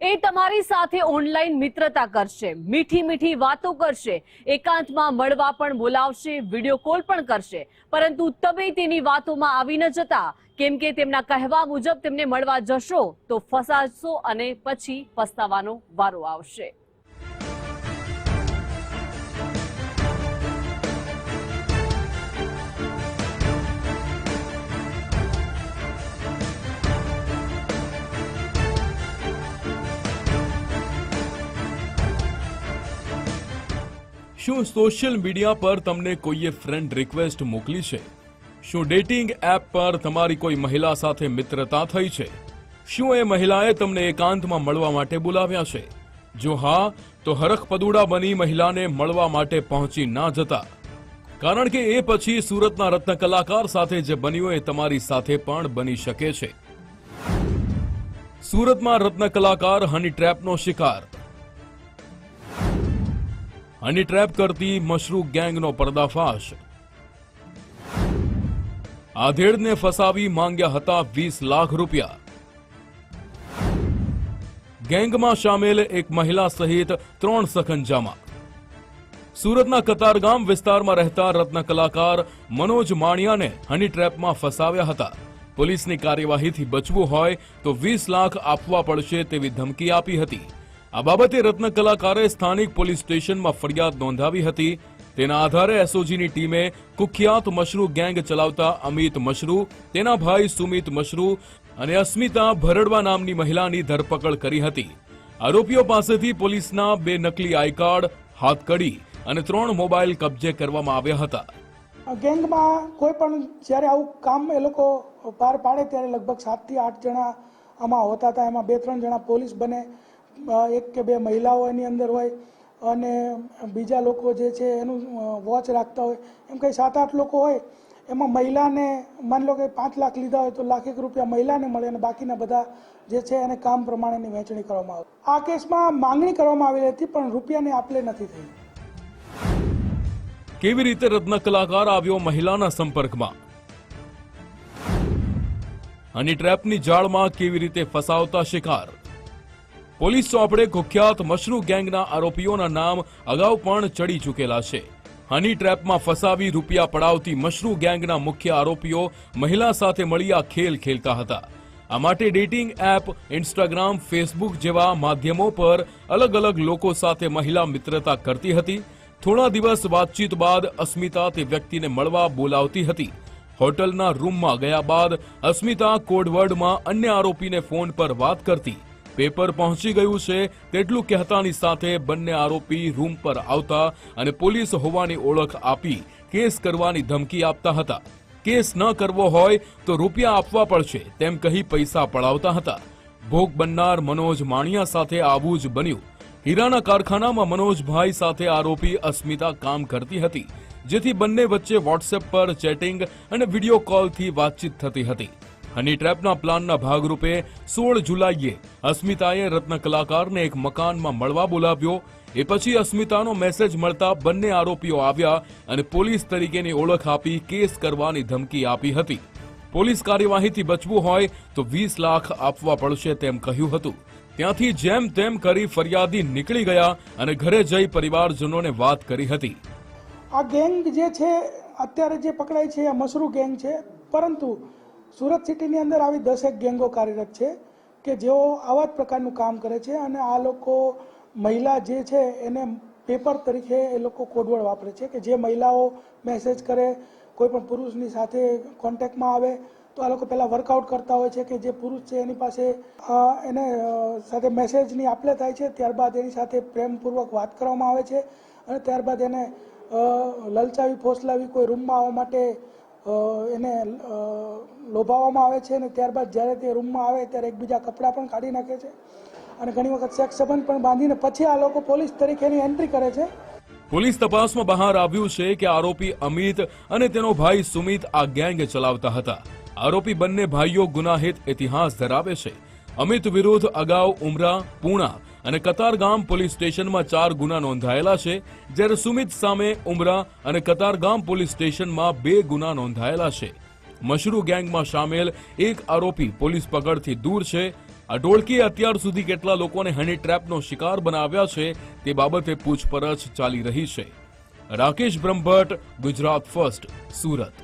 એ તમારી સાથે ઓનલાઈન મિત્રતા કરશે, મીઠી મીઠી વાતો કરશે, એકાંતમાં મળવા પણ બોલાવશે, વીડિયો કોલ પણ કરશે. પરંતુ તમે તેની વાતોમાં આવી ન જતા. કેમ કે તેમના કહેવા મુજબ તેમને મળવા જશો તો ફસાશો અને પછી પસ્તાવાનો વારો આવશે. શું સોશિયલ મીડિયા પર તમને કોઈએ ફ્રેન્ડ રિક્વેસ્ટ મોકલી છે? શું ડેટિંગ એપ પર તમારી કોઈ મહિલા સાથે મિત્રતા થઈ છે? શું એ મહિલાએ તમને એકાંતમાં મળવા માટે બોલાવ્યા છે? જો હા, તો હરખ પદુડા બની મહિલાને મળવા માટે પહોંચી ના જતા. કારણ કે એ પછી સુરતના રત્ન કલાકાર સાથે જે બન્યું એ તમારી સાથે પણ બની શકે છે. સુરતમાં રત્ન કલાકાર હની ટ્રેપનો શિકાર હની ટ્રેપ કરતી મશરૂ ગેંગનો પર્દાફાશ. આધેડને ફસાવી માંગ્યા હતા વીસ લાખ રૂપિયા. ગેંગમાં સામેલ એક મહિલા સહિત ત્રણ સખંજામાં. સુરતના કતારગામ વિસ્તારમાં રહેતા રત્ન કલાકાર મનોજ માણિયાને હની ટ્રેપમાં ફસાવ્યા હતા. પોલીસની કાર્યવાહીથી બચવું હોય તો વીસ લાખ આપવા પડશે તેવી ધમકી આપી હતી. આ બાબતે રત્ન કલાકારે સ્થાનિક પોલીસ સ્ટેશનમાં ફરિયાદ નોંધાવી હતી. તેના આધારે એસઓજીની ટીમે કુખ્યાત મશરૂ ગેંગ ચલાવતા અમિત મશરૂ, તેના ભાઈ સુમિત મશરૂ અને અસ્મિતા ભરડવા નામની મહિલાની ધરપકડ કરી હતી. આરોપીઓ પાસેથી પોલીસના બે નકલી આઈ કાર્ડ, હાથકડી અને ત્રણ મોબાઈલ કબજે કરવામાં આવ્યા હતા. ગેંગમાં કોઈ પણ જ્યારે આવું કામ એ લોકો પાર પાડે ત્યારે લગભગ સાતથી આઠ જણા આમાં હોતા હતા. એમાં બે ત્રણ જણા પોલીસ બને. એક કે બે મહિલાઓ એની અંદર હોય અને બીજા લોકો જે છે એનું વોચ રાખતા હોય. એમ કંઈ સાત આઠ લોકો હોય, એમાં મહિલાને માની લો કે પાંચ લાખ લીધા હોય તો લાખ એક રૂપિયા મહિલાને મળે અને બાકીના બધા જે છે એને કામ પ્રમાણેની વહેંચણી કરવામાં આવે. આ કેસમાં માંગણી કરવામાં આવેલી હતી, પણ રૂપિયાની આપલે નથી થઈ. કેવી રીતે રત્ન કલાકાર આવ્યો મહિલાના સંપર્કમાં? અને ટ્રેપની જાળમાં કેવી રીતે ફસાવતા શિકાર? પોલીસ ચોપડે કુખ્યાત મશરૂ ગેંગના આરોપીઓના નામ અગાઉ પણ ચડી ચૂકેલા છે. હની ટ્રેપમાં ફસાવી રૂપિયા પડાવતી મશરૂ ગેંગના મુખ્ય આરોપીઓ મહિલા સાથે મળી આ ખેલ ખેલતા હતા. આ માટે ડેટિંગ એપ, ઇન્સ્ટાગ્રામ, ફેસબુક જેવા માધ્યમો પર અલગ અલગ લોકો સાથે મહિલા મિત્રતા કરતી હતી. થોડા દિવસ વાતચીત બાદ અસ્મિતા તે વ્યક્તિને મળવા બોલાવતી હતી. હોટલના રૂમમાં ગયા બાદ અસ્મિતા કોડવર્ડમાં અન્ય આરોપીને ફોન પર વાત કરતી પેપર પહોંચી ગયું છે તેટલું કહેતાની સાથે બંને આરોપી રૂમ પર આવતા અને પોલીસ હોવાની ઓળખ આપી કેસ કરવાની ધમકી આપતા હતા. કેસ ન કરવો હોય તો રૂપિયા આપવા પડશે તેમ કહી પૈસા પડાવતા હતા. ભોગ બનનાર મનોજ માણિયા સાથે આવું જ બન્યું. હીરાના કારખાનામાં મનોજભાઈ સાથે આરોપી અસ્મિતા કામ કરતી હતી, જેથી બંને વચ્ચે વોટ્સએપ પર ચેટિંગ અને વીડિયો કોલથી વાતચીત થતી હતી. હની ટ્રેપના પ્લાનના ભાગરૂપે સોળ જુલાઈએ અસ્મિતાએ રત્ન કલાકારને એક મકાનમાં મળવા બોલાવ્યો. એ પછી અસ્મિતાનો મેસેજ મળતા બંને આરોપીઓ આવ્યા અને પોલીસ તરીકેની ઓળખ આપી કેસ કરવાની ધમકી આપી હતી. પોલીસ કાર્યવાહીથી બચવું હોય તો વીસ લાખ આપવા પડશે તેમ કહ્યું હતું. ત્યાંથી જેમ તેમ કરી ફરિયાદી નીકળી ગયા અને ઘરે જઈ પરિવારજનોને વાત કરી હતી. આ ગેંગ જે છે, અત્યારે જે પકડાય છે, આ મશરૂ ગેંગ છે, પરંતુ સુરત સિટીની અંદર આવી દસેક ગેંગો કાર્યરત છે કે જેઓ આવા જ પ્રકારનું કામ કરે છે અને આ લોકો મહિલા જે છે એને પેપર તરીકે એ લોકો કોડવર્ડ વાપરે છે કે જે મહિલાઓ મેસેજ કરે, કોઈ પણ પુરુષની સાથે કોન્ટેક્ટમાં આવે, તો આ લોકો પહેલાં વર્કઆઉટ કરતા હોય છે કે જે પુરુષ છે એની પાસે એને સાથે મેસેજની આપલે થાય છે, ત્યારબાદ એની સાથે પ્રેમપૂર્વક વાત કરવામાં આવે છે અને ત્યારબાદ એને લલચાવી, ફોસલાવી કોઈ રૂમમાં આવવા માટે એને લોભાવવામાં આવે છે અને ત્યારબાદ જ્યારે તે રૂમમાં આવે ત્યારે એકબીજા કપડાં પણ કાઢી નાખે છે. અને ઘણી વખત સેક્સ સંબંધ પણ બાંધીને પછી આ લોકો પોલીસ તરીકેની એન્ટ્રી કરે છે. પોલીસ તપાસમાં બહાર આવ્યું છે કે આરોપી અમિત અને તેનો ભાઈ સુમિત આ ગેંગ ચલાવતા હતા. આરોપી બંને ભાઈઓ ગુનાહિત ઇતિહાસ ધરાવે છે. અમિત વિરુદ્ધ અગાઉ ઉમરા, પૂણા અને કતારગામ પોલીસ સ્ટેશનમાં ચાર ગુના નોંધાયેલા છે, જ્યારે સુમિત સામે ઉમરા અને કતારગામ પોલીસ સ્ટેશનમાં બે ગુના નોંધાયેલા છે. મશરૂ ગેંગમાં સામેલ એક આરોપી પોલીસ પકડથી દૂર છે. આ ટોળકીએ અત્યાર સુધી કેટલા લોકોને હની ટ્રેપનો શિકાર બનાવ્યા છે, તે બાબતે પૂછપરછ ચાલી રહી છે. રાકેશ બ્રહ્મભટ્ટ, ગુજરાત ફર્સ્ટ, સુરત.